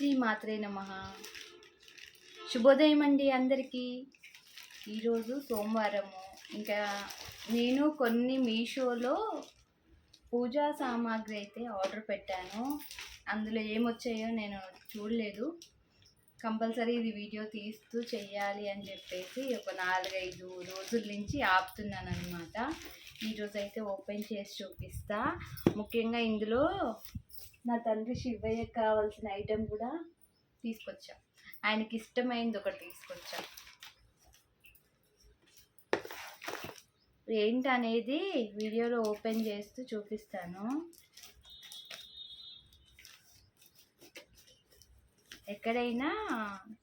శ్రీ మాత్రే నమ. శుభోదయం అండి అందరికీ. ఈరోజు సోమవారము. ఇంకా నేను కొన్ని మీషోలో పూజా సామాగ్రి అయితే ఆర్డర్ పెట్టాను. అందులో ఏమొచ్చాయో నేను చూడలేదు. కంపల్సరీ ఇది వీడియో తీస్తూ చెయ్యాలి అని చెప్పేసి ఒక నాలుగైదు రోజుల నుంచి ఆపుతున్నాను అనమాట ఈరోజు అయితే ఓపెన్ చేసి చూపిస్తా. ముఖ్యంగా ఇందులో నా తండ్రి శివయ్యకు కావాల్సిన ఐటెం కూడా తీసుకొచ్చా. ఆయనకి ఇష్టమైంది ఒకటి తీసుకొచ్చా. ఏంటనేది వీడియోలో ఓపెన్ చేస్తూ చూపిస్తాను. ఎక్కడైనా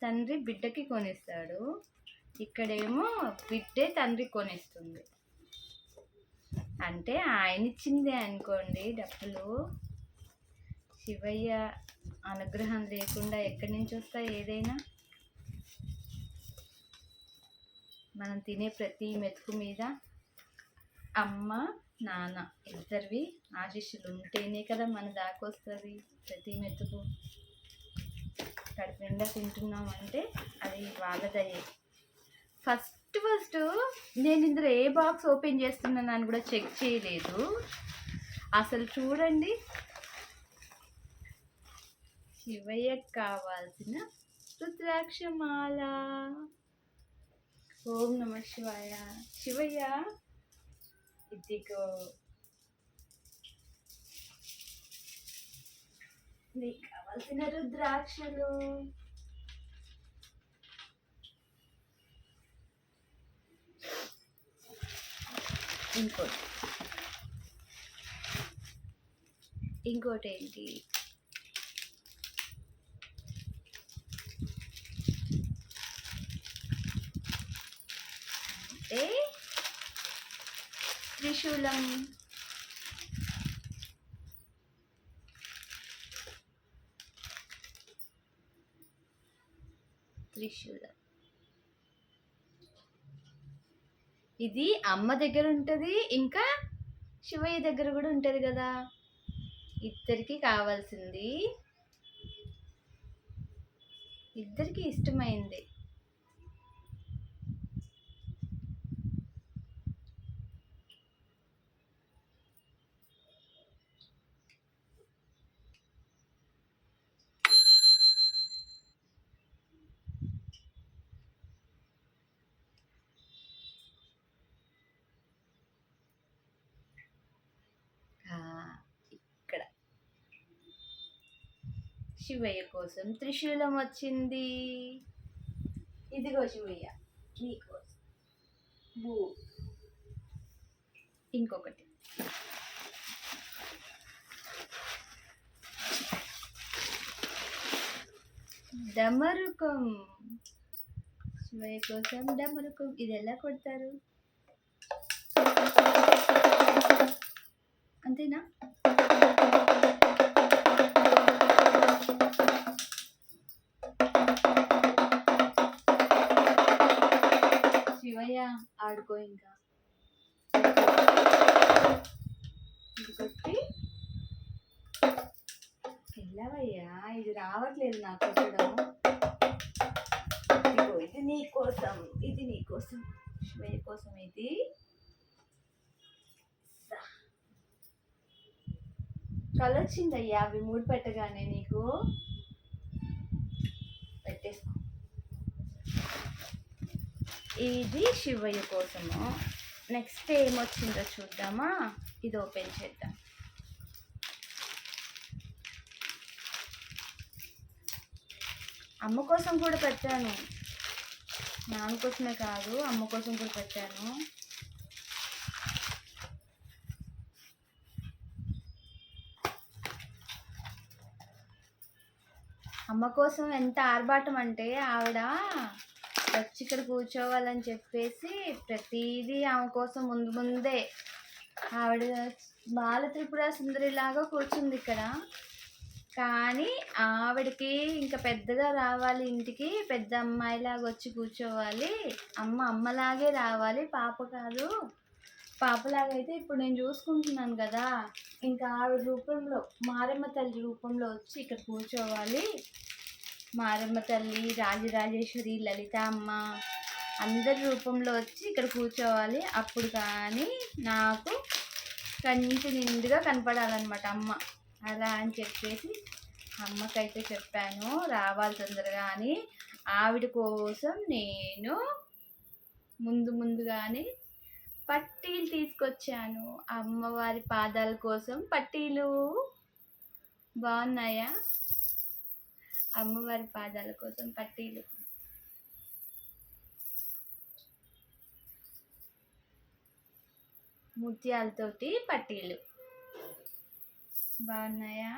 తండ్రి బిడ్డకి కొనిస్తాడు. ఇక్కడేమో బిడ్డే తండ్రి కొనిస్తుంది. అంటే ఆయన ఇచ్చిందే అనుకోండి డబ్బులు. శివయ్య అనుగ్రహం లేకుండా ఎక్కడి నుంచి వస్తాయి ఏదైనా? మనం తినే ప్రతి మెతుకు మీద అమ్మ నాన్న ఇద్దరివి ఆశీస్సులు ఉంటేనే కదా మన దాకా వస్తుంది ప్రతి మెతుకు. కడుపు నిండా తింటున్నామంటే అది వాళ్ళదయ్యే ఫస్ట్ ఫస్ట్ నేను ఇందులో ఏ బాక్స్ ఓపెన్ చేస్తున్నాను కూడా చెక్ చేయలేదు. అసలు చూడండి శివయ్యకు కావాల్సిన రుద్రాక్షమాల. ఓం నమ శివాయ. శివయ్య ఇదిగో. నీకు కావాల్సిన రుద్రాక్షలు. ఇంకోటి. ఇంకోటి ఏంటి? అంటే త్రిశూలం త్రిశూలం ఇది అమ్మ దగ్గర ఉంటుంది ఇంకా శివయ్య దగ్గర కూడా ఉంటుంది కదా. ఇద్దరికి కావాల్సింది. ఇద్దరికి ఇష్టమైంది ఆ, ఇక్కడ శివయ్య కోసం త్రిశూలం వచ్చింది. ఇదిగో శివయ్య నీకోసం. బూ. ఇంకొకటి. డమరుకం. శివయ్య కోసం డమరుకం. ఇది ఎలా కొడతారు? అంతేనా? ఆడుకో ఇంకా. కొట్టి వెళ్ళవయ్యా ఇది రావట్లేదు నాకు కొట్టడం ఇది నీ కోసం ఇది నీ కోసం. శివయ్య కోసం ఇది. కలొచ్చిందయ్యా అవి మూడు పెట్టగానే నీకు పెట్టేసుకో ఇది శివయ్య కోసము. నెక్స్ట్ ఏమొచ్చిందో చూద్దామా? ఇది ఓపెన్ చేద్దాం. అమ్మ కోసం కూడా పెట్టాను. నాన్న కోసమే కాదు అమ్మ కోసం కూడా పెట్టాను. అమ్మ కోసం ఎంత ఆర్భాటం అంటే ఆవిడ వచ్చి ఇక్కడ కూర్చోవాలని చెప్పేసి ప్రతిదీ ఆమె కోసం ముందు ముందే ఆవిడ బాల త్రిపుర సుందరిలాగా కూర్చుంది ఇక్కడ. కానీ ఆవిడకి ఇంకా పెద్దగా రావాలి ఇంటికి పెద్ద అమ్మాయిలాగా వచ్చి కూర్చోవాలి. అమ్మ అమ్మలాగే రావాలి పాప కాదు. పాపలాగైతే అయితే ఇప్పుడు నేను చూసుకుంటున్నాను కదా. ఇంకా ఆవిడ రూపంలో మారమ్మ తల్లి రూపంలో వచ్చి ఇక్కడ కూర్చోవాలి. మారమ్మ తల్లి రాజరాజేశ్వరి లలిత అమ్మ అందరి రూపంలో వచ్చి ఇక్కడ కూర్చోవాలి. అప్పుడు కానీ నాకు కంటి నిండుగా కనపడాలన్నమాట అమ్మ. అలా అని చెప్పేసి అమ్మకైతే చెప్పాను. రావాలి తొందరగా అని. ఆవిడ కోసం నేను ముందు ముందుగానే పట్టీలు తీసుకొచ్చాను. అమ్మవారి పాదాల కోసం పట్టీలు. బాగున్నాయా? అమ్మవారి పాదాల కోసం పట్టీలు. ముత్యాలతోటి పట్టీలు. బాగున్నాయా?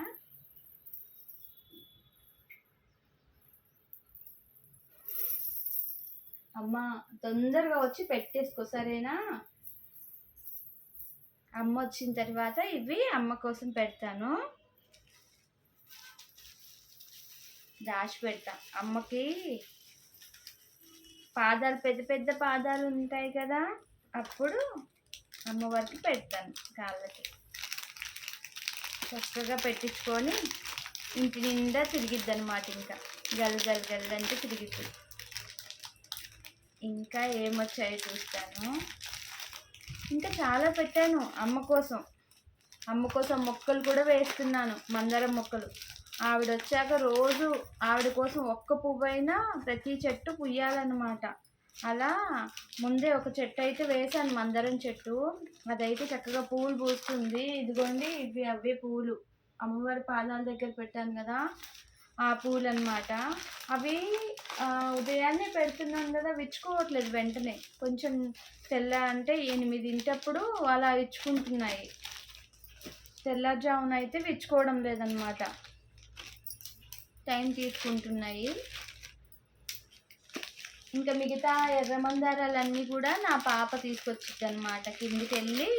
అమ్మ తొందరగా వచ్చి పెట్టేసుకో సరేనా? అమ్మ వచ్చిన తర్వాత ఇవి అమ్మ కోసం పెడతాను. దాచి పెడతా. అమ్మకి పాదాలు పెద్ద పెద్ద పాదాలు ఉంటాయి కదా అప్పుడు అమ్మవారికి పెడతాను కాళ్ళకి చక్కగా పెట్టించుకొని ఇంటి నిండా తిరిగిద్ది అనమాట ఇంకా. గల్ గల్ గల్ అంటే తిరిగిద్ది. ఇంకా ఏమొచ్చాయో చూస్తాను. ఇంకా చాలా పెట్టాను అమ్మ కోసం. అమ్మ కోసం మొక్కలు కూడా వేస్తున్నాను మందారం మొక్కలు. ఆవిడ వచ్చాక రోజు ఆవిడ కోసం ఒక్క పువ్వు అయినా ప్రతి చెట్టు పుయ్యాలన్నమాట. అలా ముందే ఒక చెట్టు అయితే వేసాను మందరం చెట్టు. అదైతే చక్కగా పువ్వులు పూస్తుంది. ఇదిగోండి ఇవి అవే పువ్వులు అమ్మవారి పాదాల దగ్గర పెట్టాను కదా ఆ పూలు అనమాట అవి ఉదయాన్నే పెడుతున్నాను కదా విచ్చుకోవట్లేదు వెంటనే. కొంచెం తెల్ల అంటే ఎనిమిదింటప్పుడు అలా విచ్చుకుంటున్నాయి. తెల్లజామున అయితే విచ్చుకోవడం లేదనమాట టైం తీసుకుంటున్నాయి. ఇంకా మిగతా ఎర్ర మందారాలన్నీ కూడా నా పాప తీసుకొచ్చింది అనమాట కిందికి వెళ్ళి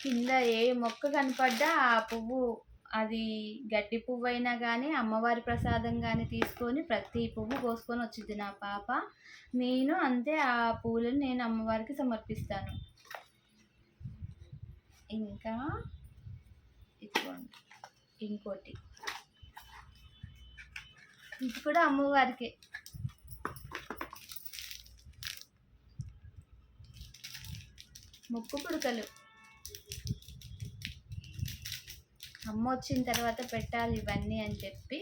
కింద ఏ మొక్క కనపడ్డా ఆ పువ్వు అది గడ్డి పువ్వు అయినా కానీ అమ్మవారి ప్రసాదం కానీ తీసుకొని ప్రతి పువ్వు కోసుకొని వచ్చింది నా పాప. నేను అంతే ఆ పువ్వులను నేను అమ్మవారికి సమర్పిస్తాను. ఇంకా ఇదిగోండి ఇంకోటి. ఇది కూడా అమ్మవారికే. ముక్కు పుడకలు. అమ్మ వచ్చిన తర్వాత పెట్టాలి ఇవన్నీ అని చెప్పి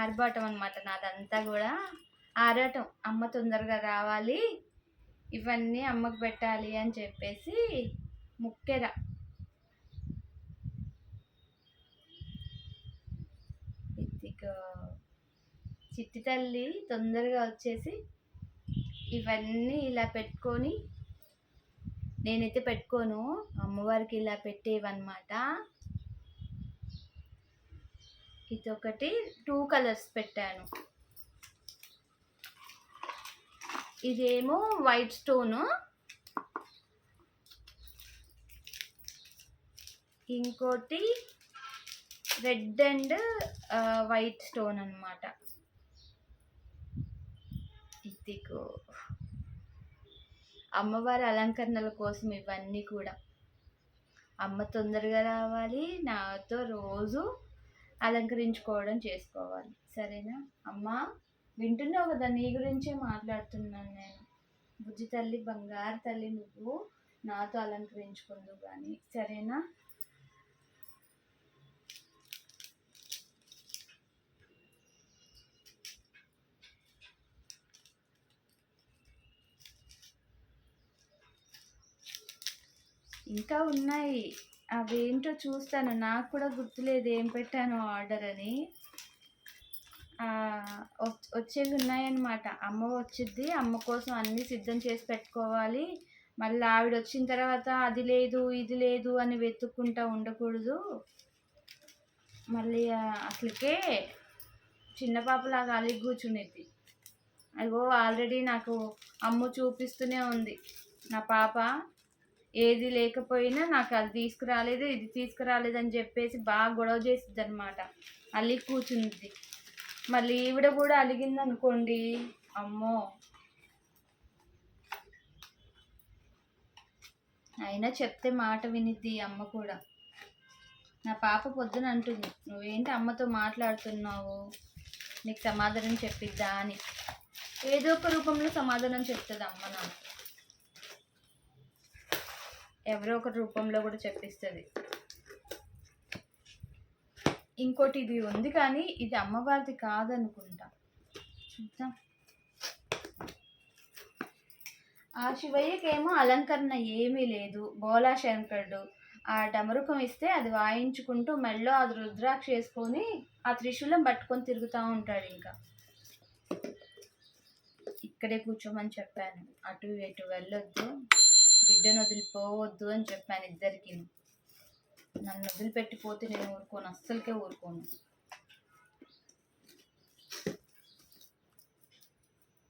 ఆర్భాటం అనమాట నాదంతా కూడా. ఆరాటం అమ్మ తొందరగా రావాలి ఇవన్నీ అమ్మకు పెట్టాలి అని చెప్పేసి ముక్కెర ఇదిగో చిట్టి తల్లి తొందరగా వచ్చేసి ఇవన్నీ ఇలా పెట్టుకొని నేనైతే పెట్టుకోను. అమ్మవారికి ఇలా పెట్టేవన్నమాట. ఇదొకటి టూ కలర్స్ పెట్టాను. ఇదేమో వైట్ స్టోను. ఇంకోటి రెడ్ అండ్ వైట్ స్టోన్ అనమాట ఇదిగో అమ్మవారి అలంకరణల కోసం ఇవన్నీ కూడా. అమ్మ తొందరగా రావాలి నాతో రోజు అలంకరించుకోవడం చేసుకోవాలి. సరేనా? అమ్మ వింటున్నావు కదా నీ గురించే మాట్లాడుతున్నాను నేను. బుజ్జి తల్లి బంగారు తల్లి నువ్వు నాతో అలంకరించుకుందు కానీ సరేనా? ఇంకా ఉన్నాయి. అవేంటో చూస్తాను. నాకు కూడా గుర్తులేదు ఏం పెట్టాను ఆర్డర్ అని. వచ్చేవి ఉన్నాయన్నమాట. అమ్మ వచ్చింది అమ్మ కోసం అన్నీ సిద్ధం చేసి పెట్టుకోవాలి. మళ్ళీ ఆవిడ వచ్చిన తర్వాత అది లేదు ఇది లేదు అని వెతుక్కుంటా ఉండకూడదు. మళ్ళీ అసలుకే చిన్న పాపలాగా అలిగి కూర్చునేది. అదిగో ఆల్రెడీ నాకు అమ్మ చూపిస్తూనే ఉంది. నా పాప ఏది లేకపోయినా నాకు అది తీసుకురాలేదు ఇది తీసుకురాలేదు అని చెప్పేసి బాగా గొడవ చేసిద్ది అనమాట అలిగి కూర్చుంది మళ్ళీ ఈవిడ కూడా అలిగింది అనుకోండి అమ్మో. అయినా చెప్తే మాట వినిద్ది ఈ అమ్మ కూడా. నా పాప పొద్దున అంటుంది నువ్వేంటి అమ్మతో మాట్లాడుతున్నావు? నీకు సమాధానం చెప్పిద్దా? అని. ఏదో ఒక రూపంలో సమాధానం చెప్తుంది అమ్మ నాకు. ఎవరో ఒక రూపంలో కూడా చెప్పిస్తుంది. ఇంకోటి ఇది ఉంది కానీ ఇది అమ్మవారిది కాదనుకుంటా. చూద్దాం. ఆ శివయ్యకేమో అలంకరణ ఏమీ లేదు. బోలా శంకరుడు ఆ డమరుకం ఇస్తే అది వాయించుకుంటూ మెళ్ళో అది రుద్రాక్ష వేసుకొని ఆ త్రిశూలం పట్టుకొని తిరుగుతూ ఉంటాడు ఇంకా. ఇక్కడే కూర్చోమని చెప్పాను. అటు ఇటు వెళ్ళొద్దు. బిడ్డను వదిలిపోవద్దు అని చెప్పాను ఇద్దరికి. నన్ను వదిలిపెట్టిపోతే నేను ఊరుకోను అస్సలకే ఊరుకోను.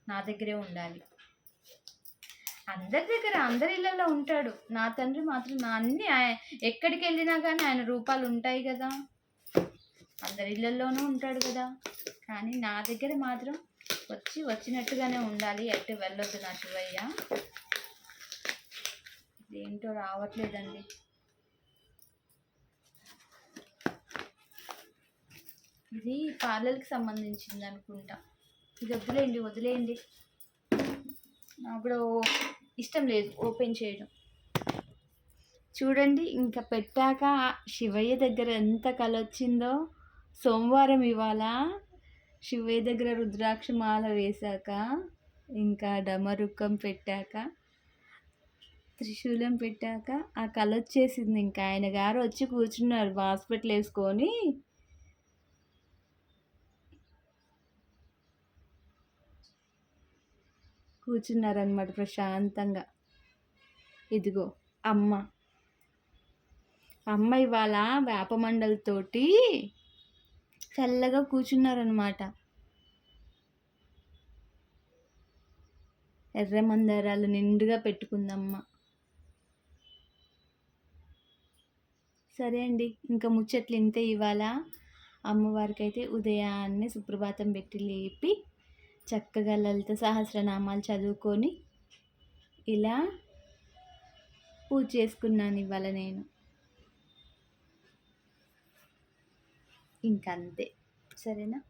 నా దగ్గరే ఉండాలి. అందరి దగ్గర అందరి ఇళ్ళల్లో ఉంటాడు. నా తండ్రి మాత్రం నా అన్ని ఆయ- ఎక్కడికి వెళ్ళినా కానీ ఆయన రూపాలు ఉంటాయి కదా. అందరి ఇళ్ళల్లోనూ ఉంటాడు కదా. కానీ నా దగ్గర మాత్రం వచ్చి వచ్చినట్టుగానే ఉండాలి. ఎటు వెళ్ళొద్దు నా శివయ్య. ఏంటో రావట్లేదండి. ఇది పార్లర్కి సంబంధించింది అనుకుంటా. ఇది వదిలేయండి. వదిలేయండి అప్పుడు ఇష్టం లేదు ఓపెన్ చేయడం. చూడండి ఇంకా పెట్టాక శివయ్య దగ్గర ఎంత కళ వచ్చిందో. సోమవారం ఇవాళ శివయ్య దగ్గర రుద్రాక్ష మాల వేశాక ఇంకా డమరుకం పెట్టాక త్రిశూలం పెట్టాక ఆ కళ వచ్చేసింది ఇంకా ఆయన గారు వచ్చి కూర్చున్నారు హాస్పిటల్ వేసుకొని. కూర్చున్నారనమాట ప్రశాంతంగా. ఇదిగో అమ్మ. అమ్మ ఇవాళ వేపమండలతోటి చల్లగా కూర్చున్నారనమాట ఎర్ర మందారాలు నిండుగా పెట్టుకుందమ్మ. సరే అండి. ఇంకా ముచ్చట్లు ఇంతే ఇవాళ. అమ్మవారికి అయితే ఉదయాన్నే సుప్రభాతం పెట్టి లేపి చక్కగా లలిత సహస్రనామాలు చదువుకొని ఇలా పూజ చేసుకున్నాను ఇవాళ నేను. ఇంకంతే. సరేనా?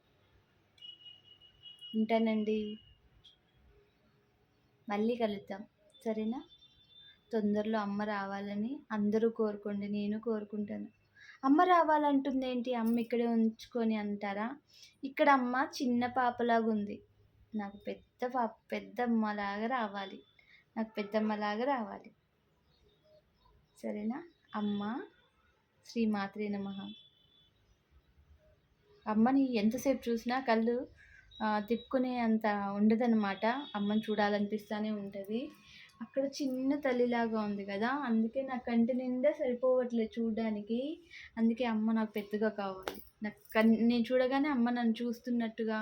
ఉంటానండి. మళ్ళీ కలుద్దాం. సరేనా? తొందరలో అమ్మ రావాలని అందరూ కోరుకోండి నేను కోరుకుంటాను. అమ్మ రావాలంటుంది ఏంటి అమ్మ ఇక్కడే ఉంచుకొని అంటారా? ఇక్కడ అమ్మ చిన్న పాపలాగా ఉంది నాకు పెద్ద పాప పెద్దమ్మలాగా రావాలి. నాకు పెద్దమ్మలాగా రావాలి. సరేనా? అమ్మ శ్రీమాత్రే నమ. అమ్మని ఎంతసేపు చూసినా కళ్ళు తిప్పుకునే అంత ఉండదన్నమాట. అమ్మని చూడాలనిపిస్తూనే ఉంటుంది. అక్కడ చిన్న తల్లిలాగా ఉంది కదా అందుకే నా కంటి నిండా సరిపోవట్లేదు చూడడానికి. అందుకే అమ్మ నాకు పెద్దగా కావాలి. నాకు కన్ నేను చూడగానే అమ్మ నన్ను చూస్తున్నట్టుగా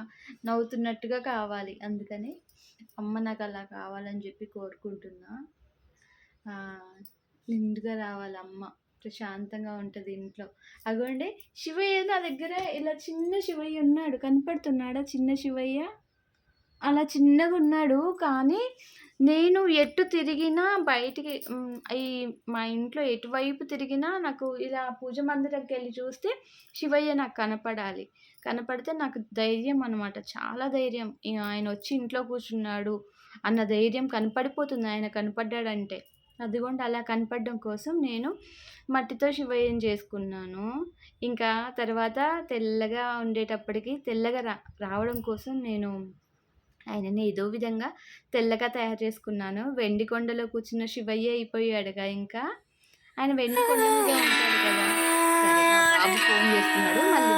నవ్వుతున్నట్టుగా కావాలి. అందుకని అమ్మ నాకు అలా కావాలని చెప్పి కోరుకుంటున్నా. నిండుగా రావాలి అమ్మ. ప్రశాంతంగా ఉంటుంది ఇంట్లో. అగోండి శివయ్య నా దగ్గర ఇలా చిన్న శివయ్య ఉన్నాడు. కనపడుతున్నాడా చిన్న శివయ్య? అలా చిన్నగా ఉన్నాడు కానీ నేను ఎటు తిరిగినా బయటికి ఈ మా ఇంట్లో ఎటువైపు తిరిగినా నాకు ఇలా పూజ మందిరంకి వెళ్ళి చూస్తే శివయ్య నాకు కనపడాలి. కనపడితే నాకు ధైర్యం అనమాట చాలా ధైర్యం. ఆయన వచ్చి ఇంట్లో కూర్చున్నాడు అన్న ధైర్యం కనపడిపోతుంది. ఆయన కనపడ్డాడంటే. అదిగోండి అలా కనపడడం కోసం నేను మట్టితో శివయ్యం చేసుకున్నాను. ఇంకా తర్వాత తెల్లగా ఉండేటప్పటికి తెల్లగా రా రావడం కోసం నేను ఆయనని ఏదో విధంగా తెల్లగా తయారు చేసుకున్నాను. వెండి కొండలో కూర్చున్న శివయ్య అయిపోయాడుగా ఇంకా? ఆయన వెండి కొండ మీద ఉంటాడు కదా. సరే బాబు ఫోన్ చేస్తున్నాడు మళ్ళీ